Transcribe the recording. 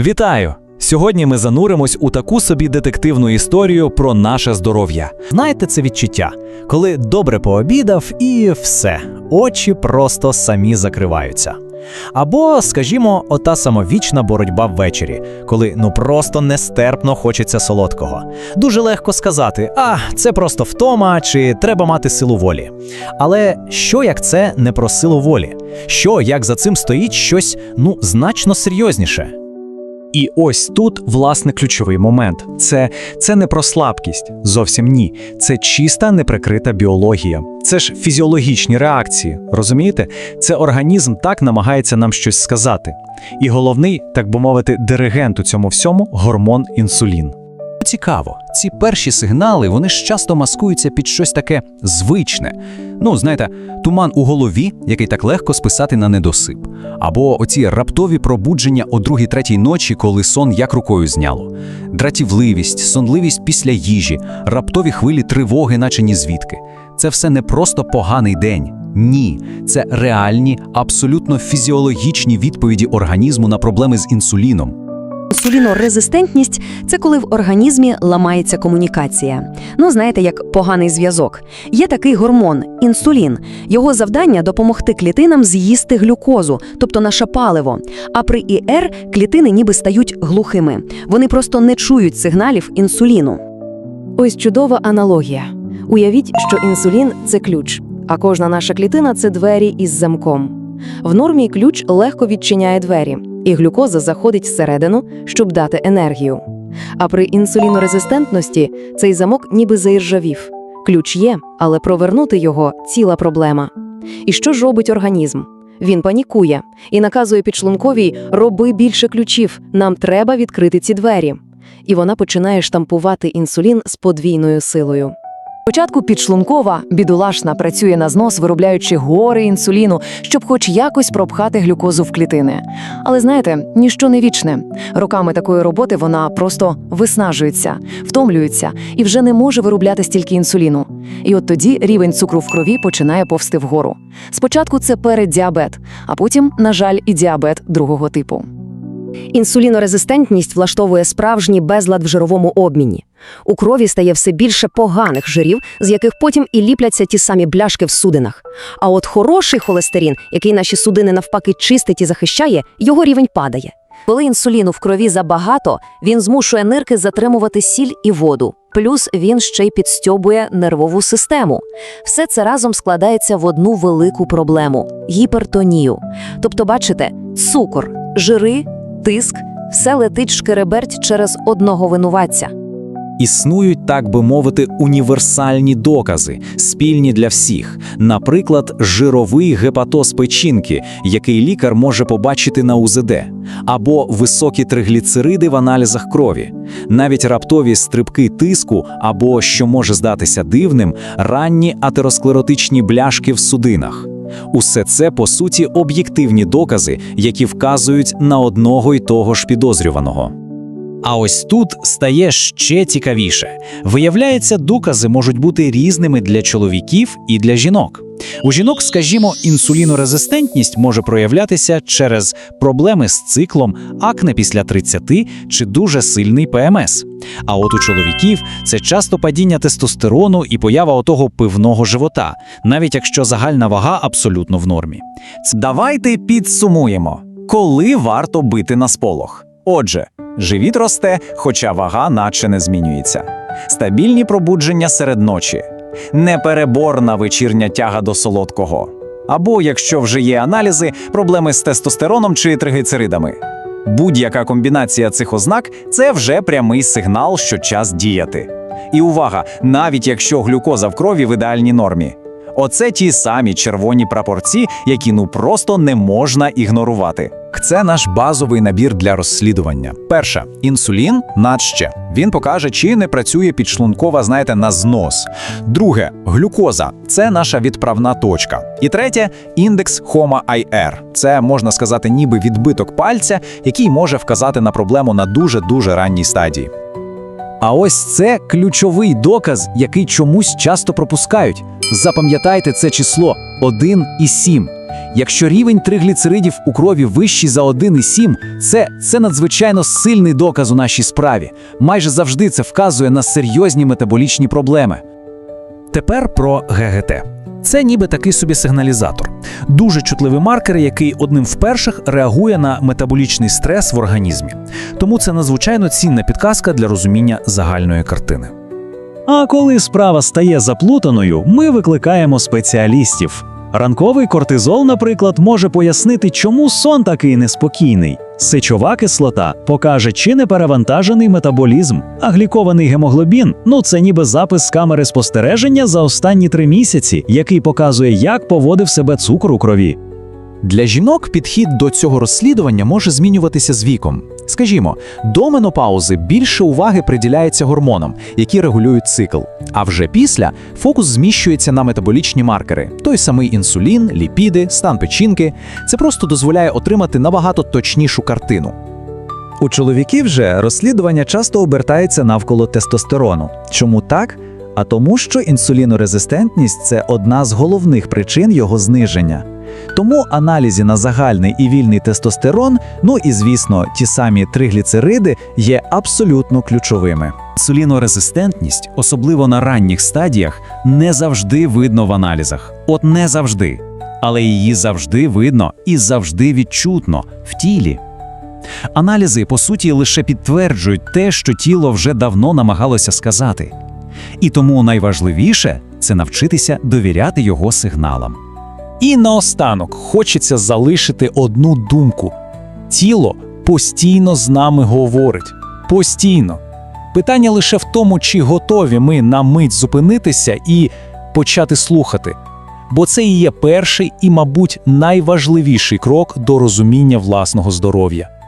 Вітаю! Сьогодні ми зануримось у таку собі детективну історію про наше здоров'я. Знаєте це відчуття, коли добре пообідав і все, очі просто самі закриваються. Або, скажімо, ота самовічна боротьба ввечері, коли ну просто нестерпно хочеться солодкого. Дуже легко сказати, а це просто втома чи треба мати силу волі. Але що як це не про силу волі? Що як за цим стоїть щось ну значно серйозніше? І ось тут власне ключовий момент. Це, це не про слабкість, зовсім ні. Це чиста неприкрита біологія. Це ж фізіологічні реакції, розумієте? Це організм так намагається нам щось сказати. І головний, так би мовити, диригент у цьому всьому гормон інсулін. Цікаво, ці перші сигнали вони ж часто маскуються під щось таке звичне. Ну, знаєте, туман у голові, який так легко списати на недосип, або оці раптові пробудження о другій третій ночі, коли сон як рукою зняло, дратівливість, сонливість після їжі, раптові хвилі тривоги, наче ні звідки. Це все не просто поганий день. Ні, це реальні, абсолютно фізіологічні відповіді організму на проблеми з інсуліном. Інсулінорезистентність це коли в організмі ламається комунікація. Ну, знаєте, як поганий зв'язок. Є такий гормон інсулін. Його завдання допомогти клітинам з'їсти глюкозу, тобто наше паливо. А при ІР клітини ніби стають глухими. Вони просто не чують сигналів інсуліну. Ось чудова аналогія. Уявіть, що інсулін це ключ, а кожна наша клітина це двері із замком. В нормі ключ легко відчиняє двері, і глюкоза заходить всередину, щоб дати енергію. А при інсулінорезистентності цей замок ніби заіржавів. Ключ є, але провернути його ціла проблема. І що ж робить організм? Він панікує і наказує підшлунковій роби більше ключів, нам треба відкрити ці двері. І вона починає штампувати інсулін з подвійною силою. Спочатку підшлункова, бідолашна, працює на знос, виробляючи гори інсуліну, щоб хоч якось пропхати глюкозу в клітини. Але знаєте, ніщо не вічне. Роками такої роботи вона просто виснажується, втомлюється і вже не може виробляти стільки інсуліну. І от тоді рівень цукру в крові починає повсти вгору. Спочатку це переддіабет, а потім, на жаль, і діабет другого типу. Інсулінорезистентність влаштовує справжній безлад в жировому обміні. У крові стає все більше поганих жирів, з яких потім і ліпляться ті самі бляшки в судинах. А от хороший холестерин, який наші судини навпаки чистить і захищає, його рівень падає. Коли інсуліну в крові забагато, він змушує нирки затримувати сіль і воду. Плюс він ще й підстьобує нервову систему. Все це разом складається в одну велику проблему гіпертонію. Тобто, бачите, цукор, жири, тиск все летить шкереберть через одного винуватця. Існують, так би мовити, універсальні докази, спільні для всіх. Наприклад, жировий гепатоз печінки, який лікар може побачити на УЗД, або високі тригліцериди в аналізах крові, навіть раптові стрибки тиску, або, що може здатися дивним, ранні атеросклеротичні бляшки в судинах. Усе це, по суті, об'єктивні докази, які вказують на одного й того ж підозрюваного. А ось тут стає ще цікавіше. Виявляється, докази можуть бути різними для чоловіків і для жінок. У жінок, скажімо, інсулінорезистентність може проявлятися через проблеми з циклом, акне після 30 чи дуже сильний ПМС. А от у чоловіків це часто падіння тестостерону і поява отого пивного живота, навіть якщо загальна вага абсолютно в нормі. Давайте підсумуємо, коли варто бити на сполох. Отже, живіт росте, хоча вага наче не змінюється. Стабільні пробудження серед ночі, непереборна вечірня тяга до солодкого. Або, якщо вже є аналізи, проблеми з тестостероном чи тригліцеридами. Будь-яка комбінація цих ознак це вже прямий сигнал, що час діяти. І увага, навіть якщо глюкоза в крові в ідеальній нормі. Оце ті самі червоні прапорці, які ну просто не можна ігнорувати. Це наш базовий набір для розслідування. Перше інсулін надще. Він покаже, чи не працює підшлункова, знаєте, на знос. Друге глюкоза це наша відправна точка. І третє індекс HOMA IR. Це можна сказати, ніби відбиток пальця, який може вказати на проблему на дуже дуже ранній стадії. А ось це ключовий доказ, який чомусь часто пропускають. Запам'ятайте це число 1 і 7. Якщо рівень тригліцеридів у крові вищий за 1,7, це, це надзвичайно сильний доказ у нашій справі. Майже завжди це вказує на серйозні метаболічні проблеми. Тепер про ГГТ. Це ніби такий собі сигналізатор. Дуже чутливий маркер, який одним в перших реагує на метаболічний стрес в організмі. Тому це надзвичайно цінна підказка для розуміння загальної картини. А коли справа стає заплутаною, ми викликаємо спеціалістів. Ранковий кортизол, наприклад, може пояснити, чому сон такий неспокійний. Сечова кислота покаже, чи не перевантажений метаболізм, а глікований гемоглобін ну це ніби запис з камери спостереження за останні три місяці, який показує, як поводив себе цукор у крові. Для жінок підхід до цього розслідування може змінюватися з віком. Скажімо, до менопаузи більше уваги приділяється гормонам, які регулюють цикл. А вже після фокус зміщується на метаболічні маркери: той самий інсулін, ліпіди, стан печінки. Це просто дозволяє отримати набагато точнішу картину. У чоловіків же розслідування часто обертається навколо тестостерону. Чому так? А тому, що інсулінорезистентність це одна з головних причин його зниження. Тому аналізи на загальний і вільний тестостерон, ну і звісно, ті самі тригліцериди є абсолютно ключовими. Інсулінорезистентність, особливо на ранніх стадіях, не завжди видно в аналізах. От не завжди. Але її завжди видно і завжди відчутно в тілі. Аналізи, по суті, лише підтверджують те, що тіло вже давно намагалося сказати. І тому найважливіше це навчитися довіряти його сигналам. І наостанок хочеться залишити одну думку: тіло постійно з нами говорить. Постійно. Питання лише в тому, чи готові ми на мить зупинитися і почати слухати. Бо це і є перший і, мабуть, найважливіший крок до розуміння власного здоров'я.